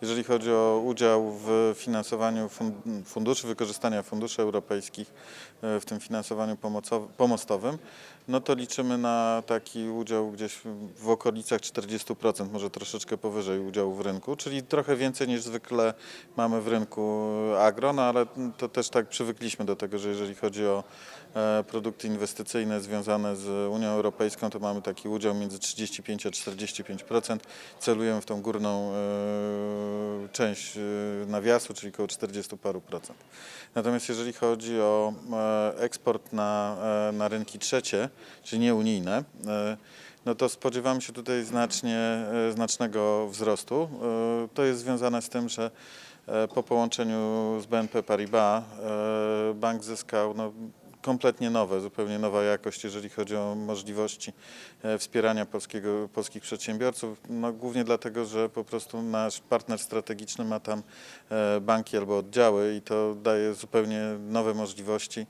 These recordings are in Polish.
Jeżeli chodzi o udział w finansowaniu fun- funduszy, wykorzystania funduszy europejskich e, w tym finansowaniu pomostowym, no to liczymy na taki udział gdzieś w okolicach 40%, może troszeczkę powyżej udziału w rynku, czyli trochę więcej niż zwykle mamy w rynku agro, no ale to też tak przywykliśmy do tego, że jeżeli chodzi o produkty inwestycyjne związane z Unią Europejską, to mamy taki udział między 35 a 45%. Celujemy w tą górną e, część e, nawiasu, czyli około 40 paru procent. Natomiast jeżeli chodzi o e, eksport na, e, na rynki trzecie, czyli nieunijne, e, no to spodziewamy się tutaj znacznie, e, znacznego wzrostu. E, To jest związane z tym, że e, po połączeniu z BNP Paribas e, bank zyskał no, kompletnie nowe, zupełnie nowa jakość, jeżeli chodzi o możliwości e, wspierania polskiego, polskich przedsiębiorców. No, głównie dlatego, że po prostu nasz partner strategiczny ma tam e, banki albo oddziały i to daje zupełnie nowe możliwości.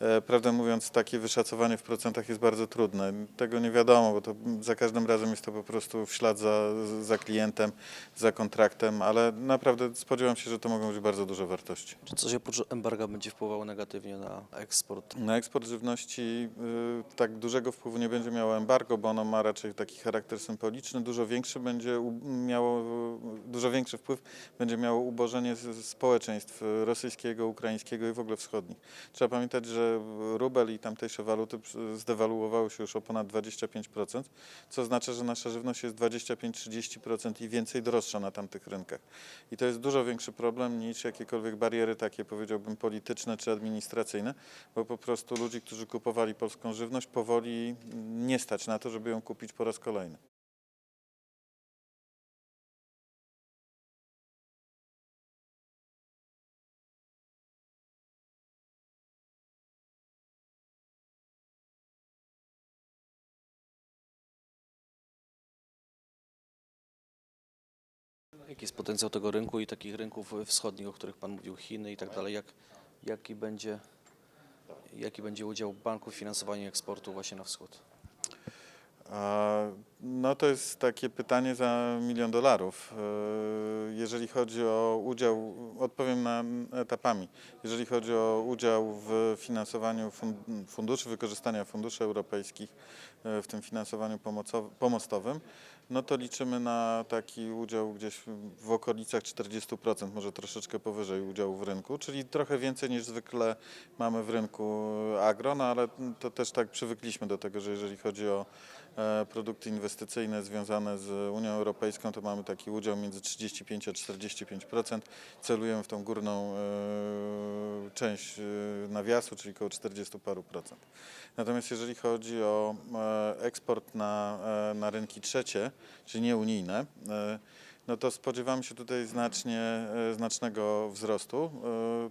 E, Prawdę mówiąc, takie wyszacowanie w procentach jest bardzo trudne. Tego nie wiadomo, bo to za każdym razem jest to po prostu w ślad za, za klientem, za kontraktem, ale naprawdę spodziewam się, że to mogą być bardzo duże wartości. Czy coś oprócz embarga będzie wpływało negatywnie na eksport? Na eksport żywności y, tak dużego wpływu nie będzie miało embargo, bo ono ma raczej taki charakter symboliczny. Dużo większy będzie miało, dużo większy wpływ będzie miało ubożenie społeczeństw rosyjskiego, ukraińskiego i w ogóle wschodnich. Trzeba pamiętać, że rubel i tamtejsze waluty zdewaluowały się już o ponad 25%, co oznacza, że nasza żywność jest 25-30% i więcej droższa na tamtych rynkach. I to jest dużo większy problem niż jakiekolwiek bariery takie, powiedziałbym, polityczne czy administracyjne, bo po prostu ludzi, którzy kupowali polską żywność, powoli nie stać na to, żeby ją kupić po raz kolejny. Jaki jest potencjał tego rynku i takich rynków wschodnich, o których Pan mówił, Chiny i tak dalej? Jak, jaki, będzie, jaki będzie udział banków w finansowaniu eksportu właśnie na wschód? No to jest takie pytanie za milion dolarów. E, Jeżeli chodzi o udział, odpowiem na etapami. Jeżeli chodzi o udział w finansowaniu fun- funduszy, wykorzystania funduszy europejskich e, w tym finansowaniu pomocow- pomostowym, no to liczymy na taki udział gdzieś w okolicach 40%, może troszeczkę powyżej udziału w rynku, czyli trochę więcej niż zwykle mamy w rynku agro, no ale to też tak przywykliśmy do tego, że jeżeli chodzi o e, produkty inwestycyjne związane z Unią Europejską, to mamy taki udział między 35 a 45%. Celujemy w tą górną e, część e, nawiasu, czyli około 40 paru procent. Natomiast jeżeli chodzi o eksport na, e, na rynki trzecie, czyli nieunijne, e, no to spodziewamy się tutaj znacznie, e, znacznego wzrostu.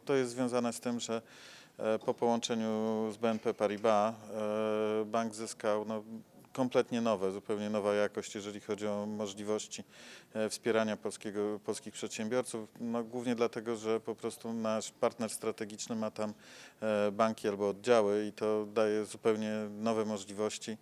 To jest związane z tym, że po połączeniu z BNP Paribas bank zyskał no, kompletnie nowe, zupełnie nowa jakość, jeżeli chodzi o możliwości wspierania polskiego, polskich przedsiębiorców. No, głównie dlatego, że po prostu nasz partner strategiczny ma tam banki albo oddziały i to daje zupełnie nowe możliwości.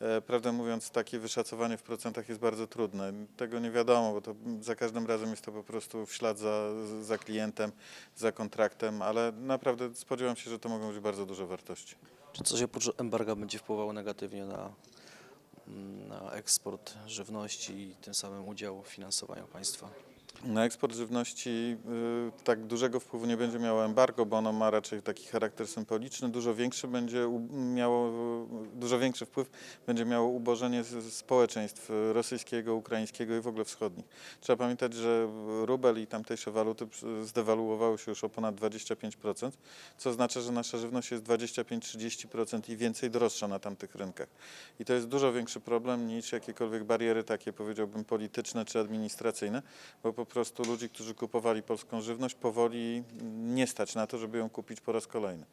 E, Prawdę mówiąc, takie wyszacowanie w procentach jest bardzo trudne. Tego nie wiadomo, bo to za każdym razem jest to po prostu w ślad za, za klientem, za kontraktem, ale naprawdę spodziewam się, że to mogą być bardzo duże wartości. Czy coś oprócz embarga będzie wpływało negatywnie na, na eksport żywności i tym samym udział w finansowaniu państwa? Na eksport żywności y, tak dużego wpływu nie będzie miało embargo, bo ono ma raczej taki charakter symboliczny. Dużo większy będzie miało, dużo większy wpływ będzie miało ubożenie społeczeństw rosyjskiego, ukraińskiego i w ogóle wschodnich. Trzeba pamiętać, że rubel i tamtejsze waluty zdewaluowały się już o ponad 25%, co oznacza, że nasza żywność jest 25-30% i więcej droższa na tamtych rynkach. I to jest dużo większy problem niż jakiekolwiek bariery takie, powiedziałbym, polityczne czy administracyjne, bo po prostu ludzi, którzy kupowali polską żywność, powoli nie stać na to, żeby ją kupić po raz kolejny.